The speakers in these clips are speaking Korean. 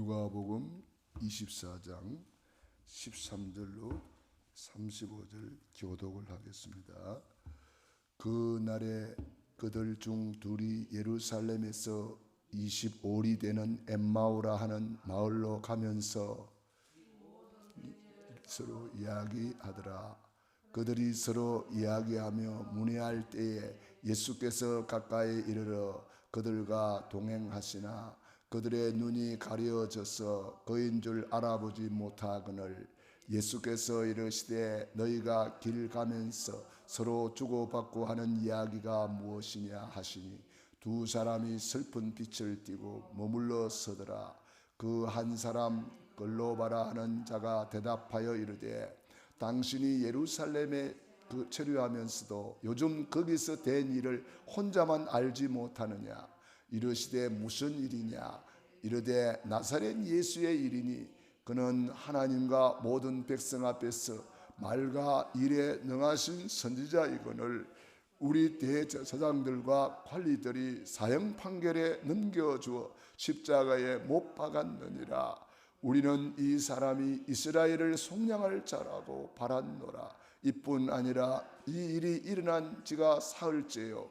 누가복음 24장 13절로 35절 교독을 하겠습니다. 그 날에 그들 중 둘이 예루살렘에서 25리 되는 엠마오라 하는 마을로 가면서 서로 이야기하더라. 그들이 서로 이야기하며 문의할 때에 예수께서 가까이 이르러 그들과 동행하시나 그들의 눈이 가려져서 그인 줄 알아보지 못하거늘 예수께서 이르시되 너희가 길 가면서 서로 주고받고 하는 이야기가 무엇이냐 하시니 두 사람이 슬픈 빛을 띠고 머물러 서더라. 그 한 사람 글로바라 하는 자가 대답하여 이르되 당신이 예루살렘에 그 체류하면서도 요즘 거기서 된 일을 혼자만 알지 못하느냐 이르시되 무슨 일이냐? 이르되 나사렛 예수의 일이니 그는 하나님과 모든 백성 앞에서 말과 일에 능하신 선지자이거늘 우리 대제사장들과 관리들이 사형 판결에 넘겨주어 십자가에 못 박았느니라. 우리는 이 사람이 이스라엘을 속량할 자라고 바랐노라. 이뿐 아니라 이 일이 일어난 지가 사흘째요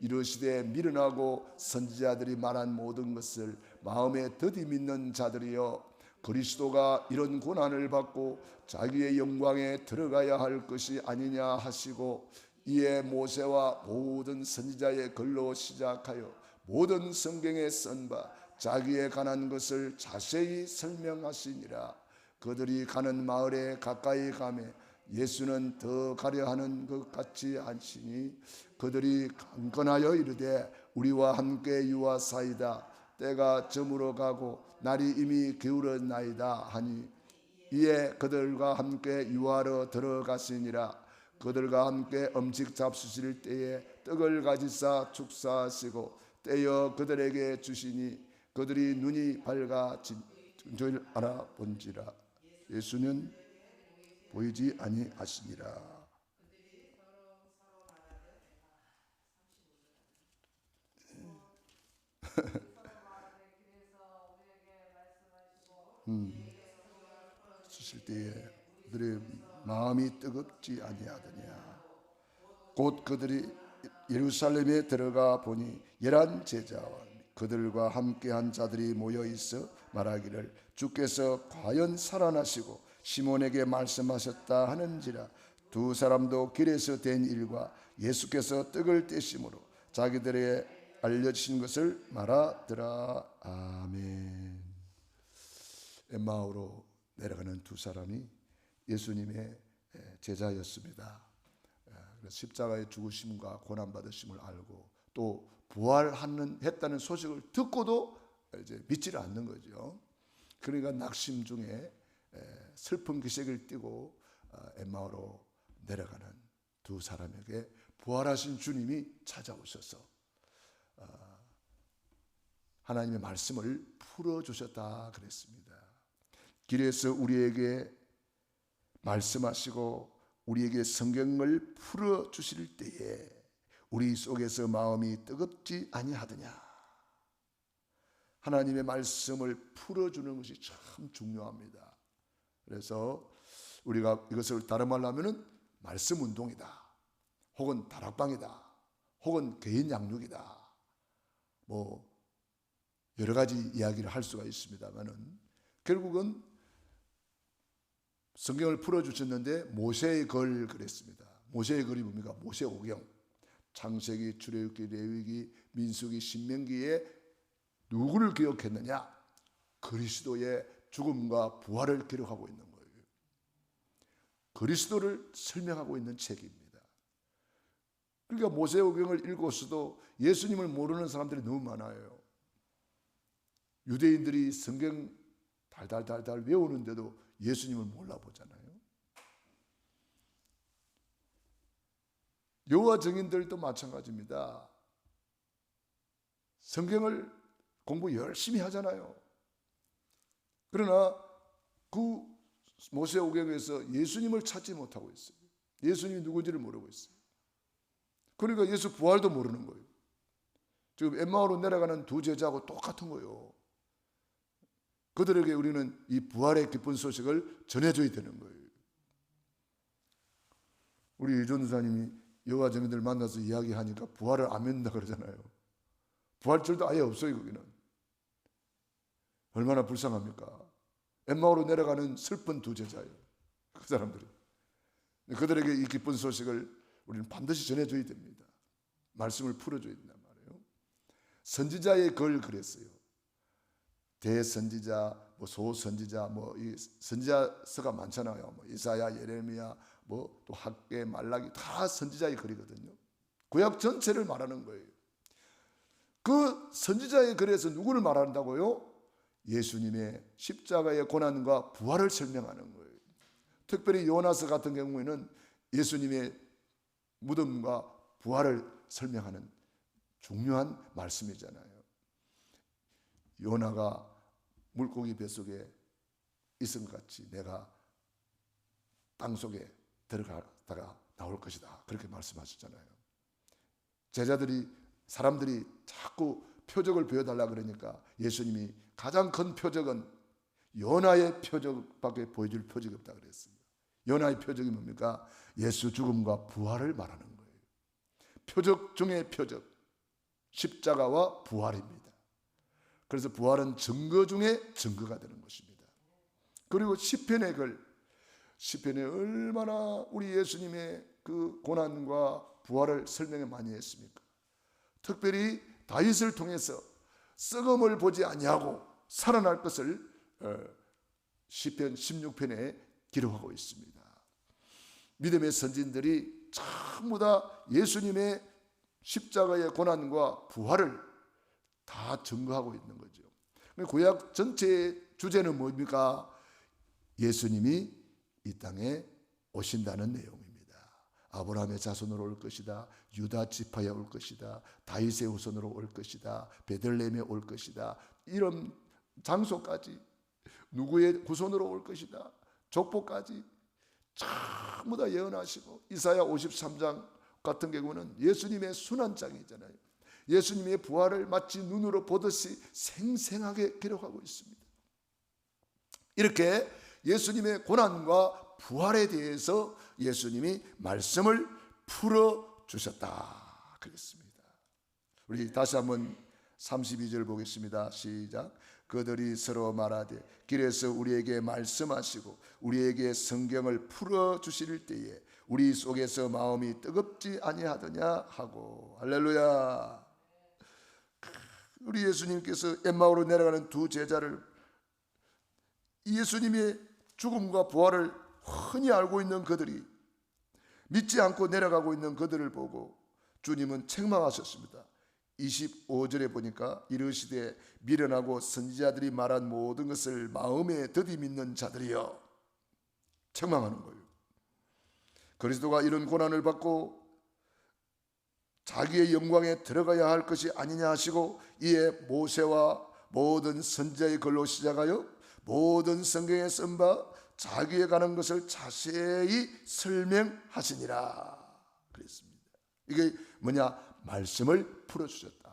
이르시되 미련하고 선지자들이 말한 모든 것을 마음에 더디 믿는 자들이여 그리스도가 이런 고난을 받고 자기의 영광에 들어가야 할 것이 아니냐 하시고 이에 모세와 모든 선지자의 글로 시작하여 모든 성경에 쓴 바 자기에 관한 것을 자세히 설명하시니라. 그들이 가는 마을에 가까이 가매 예수는 더 가려 하는 것 같지 않으니 그들이 강건하여 이르되 우리와 함께 유하사이다. 때가 저물어 가고 날이 이미 기울었나이다 하니 이에 그들과 함께 유하러 들어가시니라. 그들과 함께 음식 잡수실 때에 떡을 가지사 축사하시고 떼어 그들에게 주시니 그들이 눈이 밝아진 줄 알아본지라. 예수는 보이지 아니하시니라. 음, 주실 때에 그들의 마음이 뜨겁지 아니하더냐. 곧 그들이 예루살렘에 들어가 보니 열한 제자와 그들과 함께한 자들이 모여 있어 말하기를 주께서 과연 살아나시고 시몬에게 말씀하셨다 하는지라 두 사람도 길에서 된 일과 예수께서 떡을 떼심으로 자기들에게 알려주신 것을 말하더라. 아멘. 엠마오로 내려가는 두 사람이 예수님의 제자였습니다. 십자가의 죽으심과 고난 받으심을 알고 또 부활하는 했다는 소식을 듣고도 이제 믿지를 않는 거죠. 그러니까 낙심 중에 슬픈 기색을 띠고 어, 엠마오로 내려가는 두 사람에게 부활하신 주님이 찾아오셔서 어, 하나님의 말씀을 풀어 주셨다 그랬습니다. 길에서 우리에게 말씀하시고 우리에게 성경을 풀어 주실 때에 우리 속에서 마음이 뜨겁지 아니하더냐. 하나님의 말씀을 풀어 주는 것이 참 중요합니다. 그래서 우리가 이것을 다름하려면은 말씀 운동이다. 혹은 다락방이다. 혹은 개인 양육이다. 뭐 여러 가지 이야기를 할 수가 있습니다만은 결국은 성경을 풀어 주셨는데 모세의 글 그랬습니다. 모세의 글이 뭡니까? 모세 오경. 창세기, 출애굽기, 레위기, 민수기, 신명기에 누구를 기억했느냐? 그리스도의 죽음과 부활을 기록하고 있는 거예요. 그리스도를 설명하고 있는 책입니다. 그러니까 모세오경을 읽었어도 예수님을 모르는 사람들이 너무 많아요. 유대인들이 성경 달달달달 외우는데도 예수님을 몰라보잖아요. 여호와 증인들도 마찬가지입니다. 성경을 공부 열심히 하잖아요. 그러나 그 모세 오경에서 예수님을 찾지 못하고 있어요. 예수님이 누군지를 모르고 있어요. 그러니까 예수 부활도 모르는 거예요. 지금 엠마오로 내려가는 두 제자하고 똑같은 거예요. 그들에게 우리는 이 부활의 기쁜 소식을 전해줘야 되는 거예요. 우리 이전사님이 여호와 증인들 만나서 이야기하니까 부활을 안 믿는다 그러잖아요. 부활절도 아예 없어요 거기는. 얼마나 불쌍합니까? 엠마오로 내려가는 슬픈 두 제자예요. 그 사람들이. 그들에게 이 기쁜 소식을 우리는 반드시 전해줘야 됩니다. 말씀을 풀어줘야 된단 말이에요. 선지자의 글 그랬어요. 대선지자, 뭐 소선지자, 뭐 이 선지자서가 많잖아요. 뭐 이사야, 예레미야, 뭐 또 학계, 말라기 다 선지자의 글이거든요. 구약 전체를 말하는 거예요. 그 선지자의 글에서 누구를 말한다고요? 예수님의 십자가의 고난과 부활을 설명하는 거예요. 특별히 요나서 같은 경우에는 예수님의 무덤과 부활을 설명하는 중요한 말씀이잖아요. 요나가 물고기 뱃속에 있은 것 같이 내가 땅 속에 들어가다가 나올 것이다. 그렇게 말씀하셨잖아요. 제자들이 사람들이 자꾸 표적을 보여달라 그러니까 예수님이 가장 큰 표적은 요나의 표적밖에 보여줄 표적이 없다 그랬습니다. 요나의 표적이 뭡니까? 예수 죽음과 부활을 말하는 거예요. 표적 중의 표적, 십자가와 부활입니다. 그래서 부활은 증거 중에 증거가 되는 것입니다. 그리고 시편의 글, 시편에 얼마나 우리 예수님의 그 고난과 부활을 설명을 많이 했습니까? 특별히 다윗을 통해서 썩음을 보지 아니하고 살아날 것을 어, 시편 16편에 기록하고 있습니다. 믿음의 선진들이 전부 다 예수님의 십자가의 고난과 부활을 다 증거하고 있는 거죠. 구약 전체의 주제는 뭡니까? 예수님이 이 땅에 오신다는 내용입니다. 아브라함의 자손으로 올 것이다. 유다 지파에 올 것이다. 다윗의 후손으로 올 것이다. 베들레헴에 올 것이다. 이런 장소까지 누구의 후손으로 올 것이다. 족보까지 전부 다 예언하시고 이사야 53장 같은 경우는 예수님의 순환장이잖아요. 예수님의 부활을 마치 눈으로 보듯이 생생하게 기록하고 있습니다. 이렇게 예수님의 고난과 부활에 대해서 예수님이 말씀을 풀어 주셨다. 그랬습니다. 우리 다시 한번 32절 보겠습니다. 시작. 그들이 서로 말하되 길에서 우리에게 말씀하시고 우리에게 성경을 풀어 주실 때에 우리 속에서 마음이 뜨겁지 아니하더냐 하고 할렐루야. 우리 예수님께서 엠마오로 내려가는 두 제자를 예수님의 죽음과 부활을 흔히 알고 있는 그들이 믿지 않고 내려가고 있는 그들을 보고 주님은 책망하셨습니다. 25절에 보니까 이르시되 미련하고 선지자들이 말한 모든 것을 마음에 더디 믿는 자들이여 책망하는 거예요. 그리스도가 이런 고난을 받고 자기의 영광에 들어가야 할 것이 아니냐 하시고 이에 모세와 모든 선지자의 글로 시작하여 모든 성경에 쓴 바 자기에 관한 것을 자세히 설명하시니라 그랬습니다. 이게 뭐냐? 말씀을 풀어주셨다.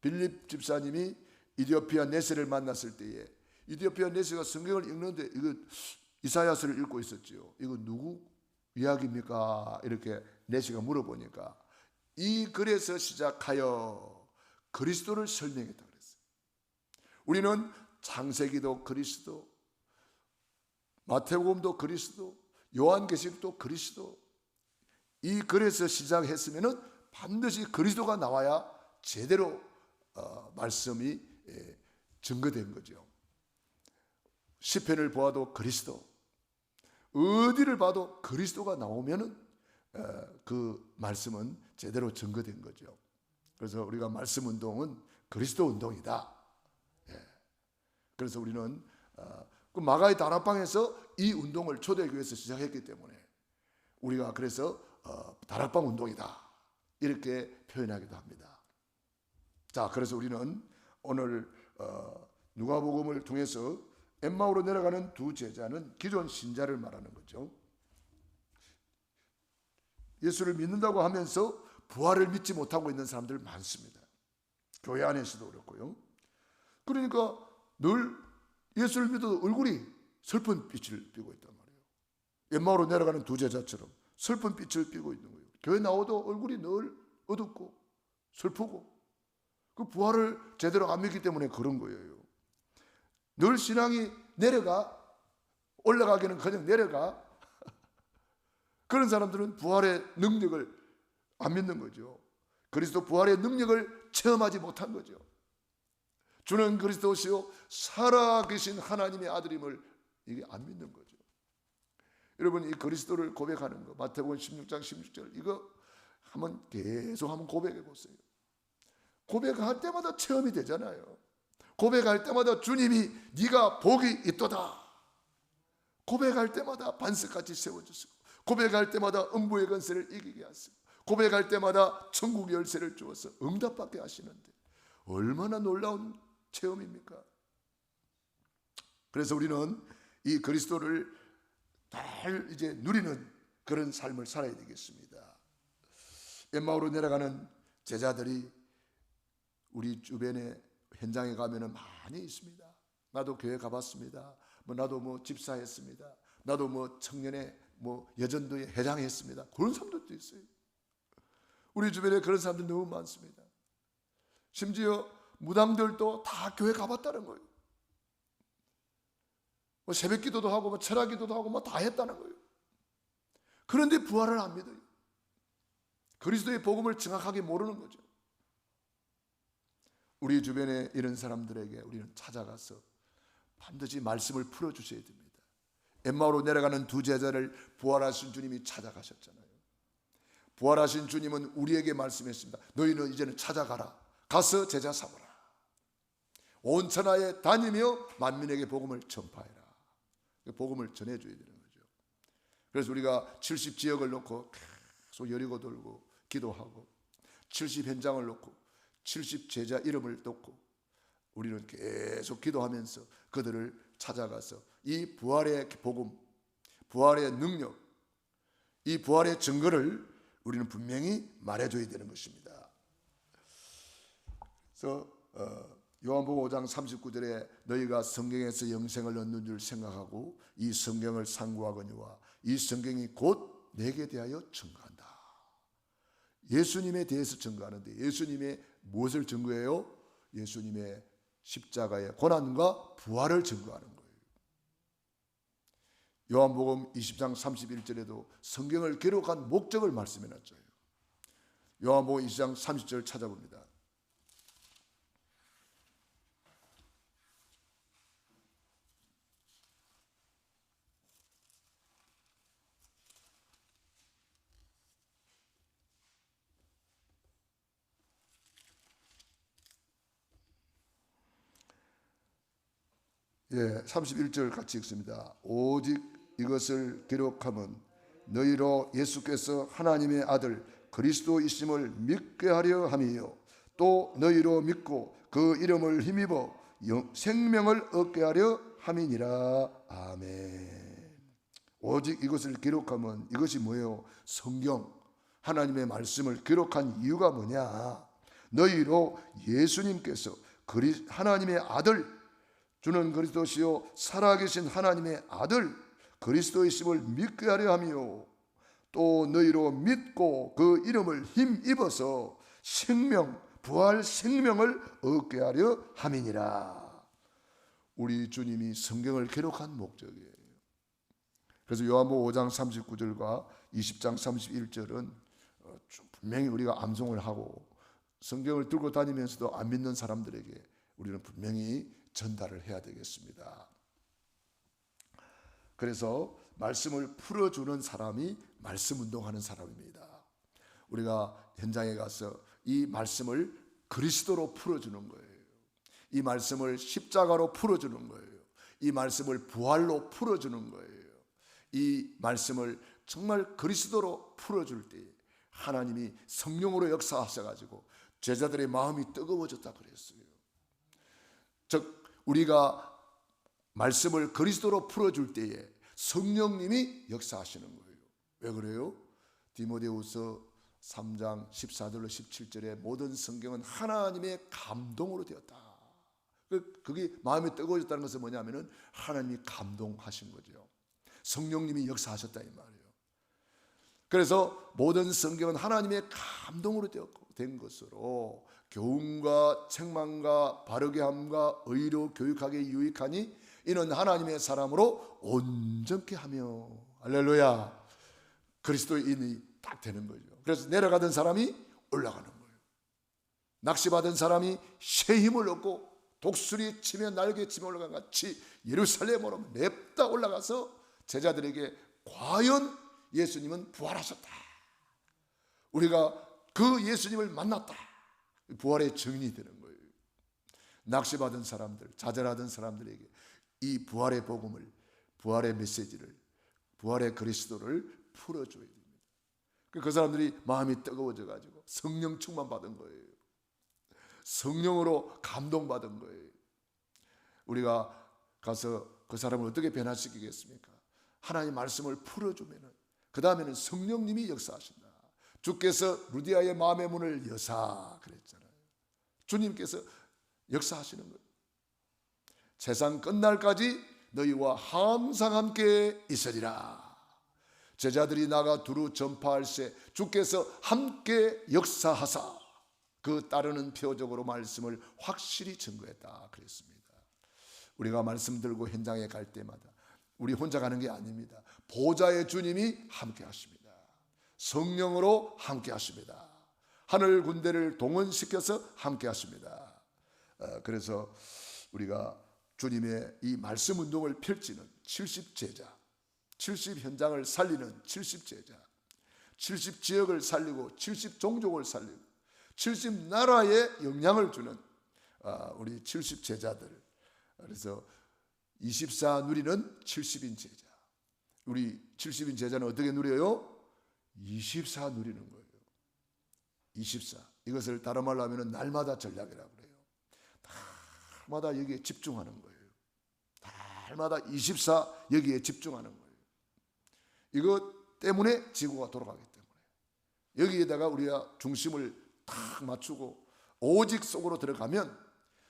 빌립 집사님이 이디오피아 네세를 만났을 때에 이디오피아 네세가 성경을 읽는데 이거 이사야서를 읽고 있었지요. 이거 누구 이야기입니까? 이렇게 네세가 물어보니까 이 글에서 시작하여 그리스도를 설명했다 그랬어요. 우리는 창세기도 그리스도, 마태복음도 그리스도, 요한계시록도 그리스도. 이 글에서 시작했으면은 반드시 그리스도가 나와야 제대로 어, 말씀이 예, 증거된 거죠. 시편을 보아도 그리스도, 어디를 봐도 그리스도가 나오면은 어, 그 말씀은 제대로 증거된 거죠. 그래서 우리가 말씀 운동은 그리스도 운동이다. 예. 그래서 우리는 어, 그 마가의 다락방에서 이 운동을 초대교회에서 시작했기 때문에 우리가 그래서 어, 다락방 운동이다 이렇게 표현하기도 합니다. 자, 그래서 우리는 오늘 어, 누가복음을 통해서 엠마오로 내려가는 두 제자는 기존 신자를 말하는 거죠. 예수를 믿는다고 하면서 부활을 믿지 못하고 있는 사람들 많습니다. 교회 안에서도 그렇고요. 그러니까 늘 예수를 믿어도 얼굴이 슬픈 빛을 띠고 있단 말이에요. 엠마오로 내려가는 두 제자처럼 슬픈 빛을 띠고 있는 거예요. 교회 나오도 얼굴이 늘 어둡고 슬프고 그 부활을 제대로 안 믿기 때문에 그런 거예요. 늘 신앙이 내려가 올라가기는 그냥 내려가 그런 사람들은 부활의 능력을 안 믿는 거죠. 그리스도 부활의 능력을 체험하지 못한 거죠. 주는 그리스도시요 살아계신 하나님의 아들임을 이게 안 믿는 거죠. 여러분 이 그리스도를 고백하는 거 마태복음 16장 16절 이거 한번 계속 한번 고백해 보세요. 고백할 때마다 체험이 되잖아요. 고백할 때마다 주님이 네가 복이 있도다. 고백할 때마다 반석같이 세워주시고 고백할 때마다 음부의 건세를 이기게 하시고 고백할 때마다 천국 열쇠를 주어서 응답받게 하시는데 얼마나 놀라운 체험입니까? 그래서 우리는 이 그리스도를 잘 이제 누리는 그런 삶을 살아야 되겠습니다. 엠마오로 내려가는 제자들이 우리 주변에 현장에 가면은 많이 있습니다. 나도 교회 가봤습니다. 뭐 나도 뭐 집사했습니다. 나도 뭐 청년의 뭐 여전도에 회장했습니다. 그런 사람들도 있어요. 우리 주변에 그런 사람들 너무 많습니다. 심지어 무당들도 다 교회 가봤다는 거예요. 뭐 새벽 기도도 하고 뭐 철학 기도도 하고 뭐 다 했다는 거예요. 그런데 부활을 안 믿어요. 그리스도의 복음을 정확하게 모르는 거죠. 우리 주변에 이런 사람들에게 우리는 찾아가서 반드시 말씀을 풀어 주셔야 됩니다. 엠마오로 내려가는 두 제자를 부활하신 주님이 찾아가셨잖아요. 부활하신 주님은 우리에게 말씀했습니다. 너희는 이제는 찾아가라. 가서 제자 삼으라. 온 천하에 다니며 만민에게 복음을 전파해라. 복음을 전해줘야 되는 거죠. 그래서 우리가 70 지역을 놓고 계속 여리고 돌고 기도하고 70 현장을 놓고 70 제자 이름을 놓고 우리는 계속 기도하면서 그들을 찾아가서 이 부활의 복음, 부활의 능력, 이 부활의 증거를 우리는 분명히 말해줘야 되는 것입니다. 그래서 어, 요한복음 5장 39절에 너희가 성경에서 영생을 얻는 줄 생각하고 이 성경을 상고하거니와 이 성경이 곧 내게 대하여 증거한다. 예수님에 대해서 증거하는데 예수님의 무엇을 증거해요? 예수님의 십자가의 고난과 부활을 증거하는 거예요. 요한복음 20장 31절에도 성경을 기록한 목적을 말씀해 놨죠. 요한복음 20장 30절 찾아봅니다. 예, 31절 같이 읽습니다. 오직 이것을 기록함은 너희로 예수께서 하나님의 아들 그리스도이심을 믿게 하려 함이요 또 너희로 믿고 그 이름을 힘입어 영, 생명을 얻게 하려 함이니라 아멘. 오직 이것을 기록하면 이것이 뭐예요? 성경 하나님의 말씀을 기록한 이유가 뭐냐? 너희로 예수님께서 하나님의 아들 주는 그리스도시요 살아계신 하나님의 아들 그리스도이심을 믿게 하려 하며 또 너희로 믿고 그 이름을 힘입어서 생명 부활 생명을 얻게 하려 함이니라. 우리 주님이 성경을 기록한 목적이에요. 그래서 요한복음 5장 39절과 20장 31절은 어, 분명히 우리가 암송을 하고 성경을 들고 다니면서도 안 믿는 사람들에게 우리는 분명히 전달을 해야 되겠습니다. 그래서 말씀을 풀어주는 사람이 말씀 운동하는 사람입니다. 우리가 현장에 가서 이 말씀을 그리스도로 풀어주는 거예요. 이 말씀을 십자가로 풀어주는 거예요. 이 말씀을 부활로 풀어주는 거예요. 이 말씀을 정말 그리스도로 풀어줄 때 하나님이 성령으로 역사하셔가지고 제자들의 마음이 뜨거워졌다 그랬어요. 즉 우리가 말씀을 그리스도로 풀어줄 때에 성령님이 역사하시는 거예요. 왜 그래요? 디모데후서 3장 14절로 17절에 모든 성경은 하나님의 감동으로 되었다. 그- 그게 마음이 뜨거워졌다는 것은 뭐냐면은 하나님이 감동하신 거죠. 성령님이 역사하셨다 이 말이에요. 그래서 모든 성경은 하나님의 감동으로 된 것으로 교훈과 책망과 바르게 함과 의로 교육하게 유익하니 이는 하나님의 사람으로 온전케 하며 할렐루야 그리스도인이 딱 되는 거죠. 그래서 내려가던 사람이 올라가는 거예요. 낚시받은 사람이 새 힘을 얻고 독수리 치며 날개 치며 올라간 같이 예루살렘으로 냅다 올라가서 제자들에게 과연 예수님은 부활하셨다. 우리가 그 예수님을 만났다. 부활의 증인이 되는 거예요. 낚시받은 사람들, 좌절하던 사람들에게 이 부활의 복음을, 부활의 메시지를, 부활의 그리스도를 풀어줘야 됩니다. 그 사람들이 마음이 뜨거워져 가지고 성령 충만 받은 거예요. 성령으로 감동받은 거예요. 우리가 가서 그 사람을 어떻게 변화시키겠습니까? 하나님 말씀을 풀어주면은 그 다음에는 성령님이 역사하신다. 주께서 루디아의 마음의 문을 여사 그랬잖아요. 주님께서 역사하시는 거예요. 세상 끝날까지 너희와 항상 함께 있으리라. 제자들이 나가 두루 전파할 때 주께서 함께 역사하사 그 따르는 표적으로 말씀을 확실히 증거했다 그랬습니다. 우리가 말씀 들고 현장에 갈 때마다 우리 혼자 가는 게 아닙니다. 보좌의 주님이 함께 하십니다. 성령으로 함께 하십니다. 하늘 군대를 동원시켜서 함께 하십니다. 어, 그래서 우리가 주님의 이 말씀 운동을 펼치는 70 제자, 70 현장을 살리는 70 제자, 70 지역을 살리고 70 종족을 살리고 70 나라에 영향을 주는 아, 우리 70 제자들. 그래서 24 누리는 70인 제자. 우리 70인 제자는 어떻게 누려요? 24 누리는 거예요. 24. 이것을 다른 말로 하면 날마다 전략이라고 그래요. 날마다 여기에 집중하는 거예요. 날마다 24 여기에 집중하는 거예요. 이것 때문에 지구가 돌아가기 때문에 여기에다가 우리가 중심을 탁 맞추고 오직 속으로 들어가면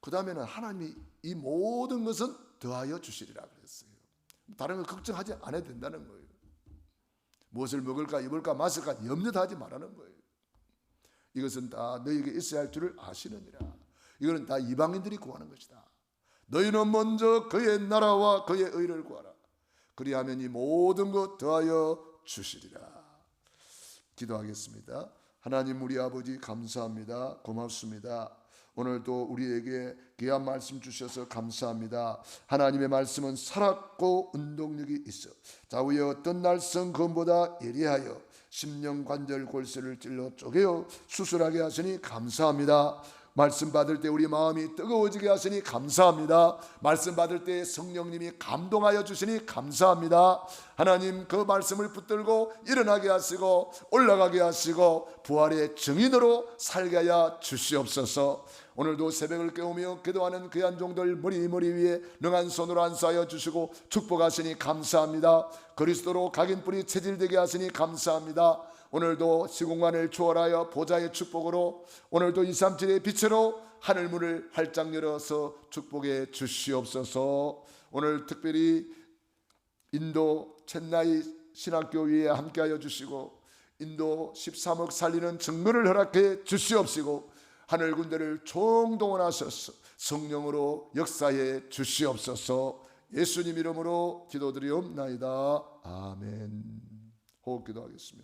그 다음에는 하나님이 이 모든 것은 더하여 주시리라 그랬어요. 다른 거 걱정하지 않아도 된다는 거예요. 무엇을 먹을까 입을까 마실까 염려도 하지 말라는 거예요. 이것은 다 너에게 있어야 할 줄을 아시느니라. 이거는 다 이방인들이 구하는 것이다. 너희는 먼저 그의 나라와 그의 의를 구하라. 그리하면 이 모든 것 더하여 주시리라. 기도하겠습니다. 하나님 우리 아버지 감사합니다. 고맙습니다. 오늘도 우리에게 귀한 말씀 주셔서 감사합니다. 하나님의 말씀은 살았고 운동력이 있어 좌우의 어떤 날성 검보다 예리하여 심령 관절 골수를 찔러 쪼개어 수술하게 하시니 감사합니다. 말씀 받을 때 우리 마음이 뜨거워지게 하시니 감사합니다. 말씀 받을 때 성령님이 감동하여 주시니 감사합니다. 하나님 그 말씀을 붙들고 일어나게 하시고 올라가게 하시고 부활의 증인으로 살게 하여 주시옵소서. 오늘도 새벽을 깨우며 기도하는 귀한 종들 머리 머리 위에 능한 손으로 안수하여 주시고 축복하시니 감사합니다. 그리스도로 각인 뿌리 체질되게 하시니 감사합니다. 오늘도 시공간을 초월하여 보좌의 축복으로 오늘도 237의 빛으로 하늘 문을 활짝 열어서 축복해 주시옵소서. 오늘 특별히 인도 첸나이 신학교위에 함께하여 주시고 인도 13억 살리는 증거를 허락해 주시옵시고 하늘 군대를 총동원하셔서 성령으로 역사해 주시옵소서. 예수님 이름으로 기도드리옵나이다. 아멘. 호흡 기도하겠습니다.